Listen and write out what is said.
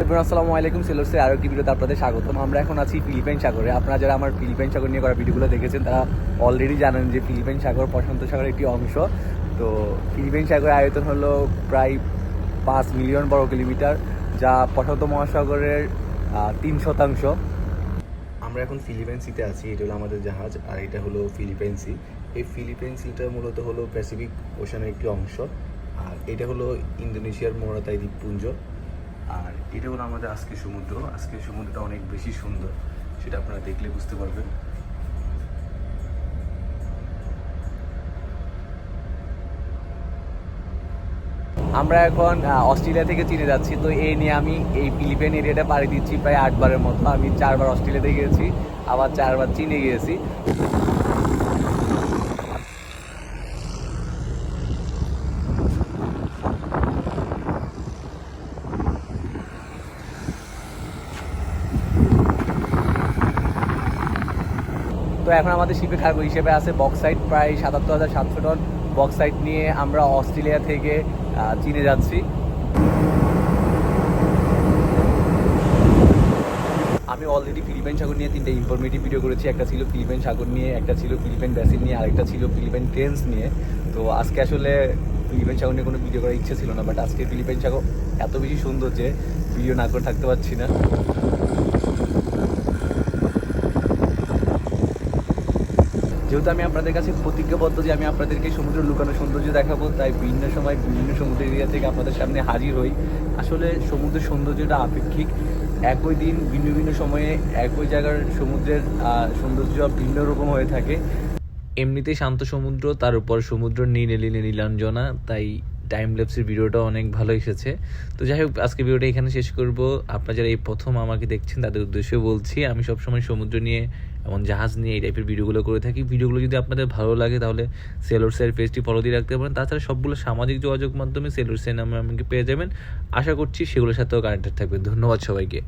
আসসালামু আলাইকুম সেলোসে আরও একটি ভিডিওতে আপনাদের স্বাগতম। আমরা এখন আছি ফিলিপাইন সাগরে। আপনারা যারা আমার ফিলিপাইন সাগর নিয়ে করা ভিডিওগুলো দেখেছেন, তারা অলরেডি জানেন যে ফিলিপাইন সাগর প্রশান্ত সাগরের একটি অংশ। তো ফিলিপাইন সাগরের আয়তন হলো প্রায় পাঁচ মিলিয়ন বর্গ কিলোমিটার, যা প্রশান্ত মহাসাগরের তিন শতাংশ। আমরা এখন ফিলিপাইন সিতে আছি, এটা হলো আমাদের জাহাজ, আর এটা হলো ফিলিপাইন সি। এই ফিলিপাইন সিটা মূলত হলো প্যাসিফিক ওশানের একটি অংশ, আর এটা হলো ইন্দোনেশিয়ার মোরাতাই দ্বীপপুঞ্জ। আর এটা হলো আমাদের আজকের সমুদ্র। আজকের সমুদ্রটা অনেক বেশি সুন্দর, সেটা আপনারা দেখলে বুঝতে পারবেন। আমরা এখন অস্ট্রেলিয়া থেকে চীনে যাচ্ছি, তো এই নিয়ে আমি এই ফিলিপাইন এরিয়াটা পাড়ি দিচ্ছি প্রায় আটবারের মতো। আমি চারবার অস্ট্রেলিয়াতে গিয়েছি আবার চারবার চীনে গিয়েছি। তো এখন আমাদের শিপে কার্গো হিসেবে আছে বক্সাইট প্রায় সাতাত্তর হাজার সাতশো টন বক্সাইট নিয়ে আমরা অস্ট্রেলিয়া থেকে চীনে যাচ্ছি। আমি অলরেডি ফিলিপাইন সাগর নিয়ে তিনটে ইনফরমেটিভ ভিডিও করেছি, একটা ছিল ফিলিপাইন সাগর নিয়ে, একটা ছিল ফিলিপাইন ব্যাসিন নিয়ে, আরেকটা ছিল ফিলিপাইন ট্রেন্স নিয়ে। তো আজকে আসলে ফিলিপাইন সাগর নিয়ে কোনো ভিডিও করার ইচ্ছে ছিল না বাট আজকে ফিলিপাইন সাগর এত বেশি সুন্দর যে ভিডিও না করে থাকতে পারছি না। যেহেতু আমি আপনাদের কাছে প্রতিজ্ঞাবদ্ধ যে আমি আপনাদেরকে সমুদ্র লুকানো সৌন্দর্য দেখাবো, তাই বিভিন্ন সময় বিভিন্ন সমুদ্র এরিয়া থেকে আপনাদের সামনে হাজির হই। আসলে সমুদ্রের সৌন্দর্যটা আপেক্ষিক। একই দিন ভিন্ন ভিন্ন সময়ে একই জায়গার সমুদ্রের সৌন্দর্য ভিন্ন রকম হয়ে থাকে। এমনিতেই শান্ত সমুদ্র, তার উপর সমুদ্র নীল নীলাঞ্জনা, তাই টাইম ল্যাপসের ভিডিওটা অনেক ভালো এসেছে। তো যাই হোক, আজকে ভিডিওটা এখানে শেষ করব। আপনারা যারা এই প্রথম আমাকে দেখছেন, তাদের উদ্দেশ্যে বলছি, আমি সবসময় সমুদ্র নিয়ে, এমন জাহাজ নিয়ে এই টাইপের ভিডিওগুলো করে থাকি। ভিডিওগুলো যদি আপনাদের ভালো লাগে, তাহলে সেলোরসের পেজটি ফলো দিয়ে রাখতে পারেন। তাছাড়া সবগুলো সামাজিক যোগাযোগ মাধ্যমে সেলোরসের নামে আমাকে পেয়ে যাবেন। আশা করছি সেগুলোর সাথেও কানেক্টেড থাকবে ধন্যবাদ সবাইকে।